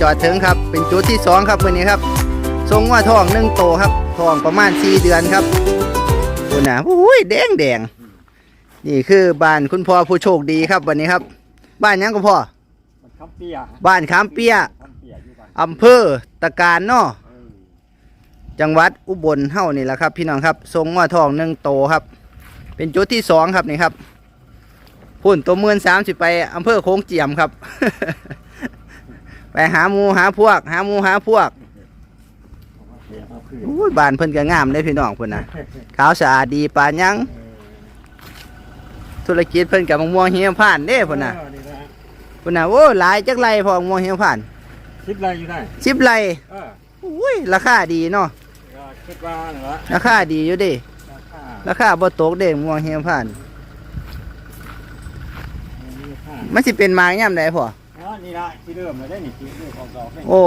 จอดถึงครับเป็นจุดที่สองครับวันนี้ครับทรงว่าทองหนึ่งโตครับทองประมาณสี่เดือนครับคุณนะอุ้ยแดงแดงนี่คือบ้านคุณพ่อผู้โชคดีครับวันนี้ครับ บ้านหยังก็พ่อมันคำเปียบ้านขามเปียคำเปียอยู่บ้านอำเภอตะการเนาะเออจังหวัดอุบลเฮ้านี่แหละครับ พี่น้องครับทรงว่าทองหนึ่งโตครับ เป็นจุดที่สองครับนี่ครับพุ่นตัวเมือนสามสิไปอำเภอโค้งเจียมครับ ไปหาหมูหาพวก หาหมูหาพวกเปียเอาคืนอุ้ยบ้านเพิ่นก็งามเลยพี่น้องเพิ่นนะขาวสะอาดดีปานยัง ธุรกิจเพิ่นกับมะม่วงเฮียผ่านเด้เพิ่นน่ะเออนี่นะเพิ่นน่ะโอ้หลายจักไรพอมะม่วงเฮียผ่านคิดอะไรอยู่ได้สิบไรเอออุ้ยราคาดีเนาะก็คิดว่าเหรอราคาดีอยู่เดิราคาราคาบ่ตกเด้มะม่วงเฮียผ่านมีค่ามันสิเป็นมายามใดพ่ออ๋อ นี่ละที่เริ่มเลยได้นี่ที่เริ่มออกดอกได้โอ้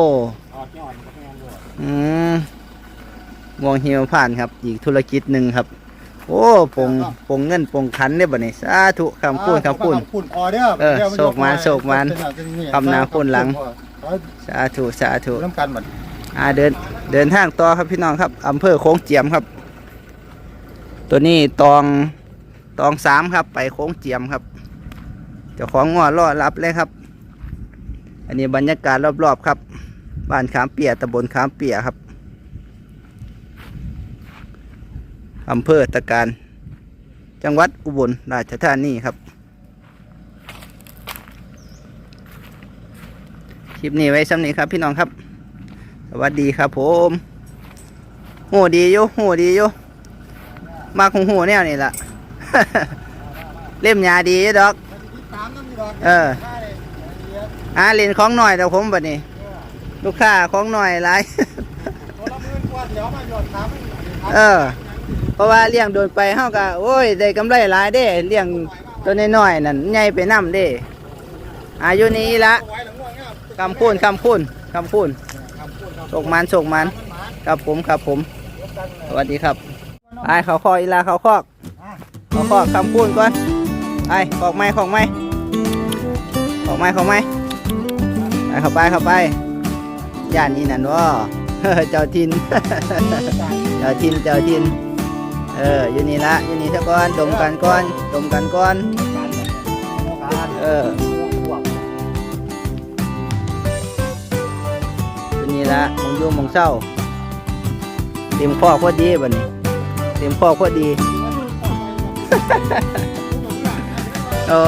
ออกยอดก็แพงด้วยอืมมองเฮียวผ่านครับ อีกธุรกิจหนึ่งครับ โอ้ปงปงเงินปงขันเนี่ยบ่นี่สาธุคำพูนคำพูนคำพูนออเด้อเออดี๋ยวโศกมานโศกมานคำนาพูนหลัง สาธุสาธุน้ำกันหมดอ่าเดินเดินทางต่อครับพี่น้องครับอำเภอโค้งเจียมครับ ตัวนี้ตองตองสามครับ ไปโค้งเจียมครับเจ้าของงอรอรับเลยครับ อันนี้บรรยากาศรอบๆครับบ้านขามเปียตำบลขามเปียครับอำเภอตะการ จังหวัดอุบลราชธานีครับ คลิปนี้ไว้สำนี้ครับพี่น้องครับ สวัสดีครับผมโหดีอยู่โหดีอยู่มาคงหูแนวนี่ละ เล่มยาดีดอก เออ อ่าเล่นของหน่อยแต่ผมบัดนี้ ลูกค้าของหน่อยหลาย เออ เพราะว่าเลี้ยงโดนไปเฮาก็โอ้ยได้กำไรหลายเด้เลี้ยงตัวน้อยๆนั่นใหญ่ไปนํเด้อายุนี้ละคำพูนคำพูนคำพูนโศกมันโศกมันครับผมครับผม สวัสดีครับไปเขาคอกอีลาเขาคอกเขาคอกคำพูนก่อนไปขอกไม้ขอกไม้ขอกไม้ขอกไม้ ไปเข้าไปเข้าไปย่านนี้นั่นวะเจ้าทิน เจ้าทินเจ้าทิน เอออยู่นี่ละอยู่นี่ซะก่อนดมกันก่อนดมกันก่อนเอออยู่นี่ละมองยู่มองเศร้าเต็มข้อพอดีบัดนี้เต็มข้อพอดีโอ้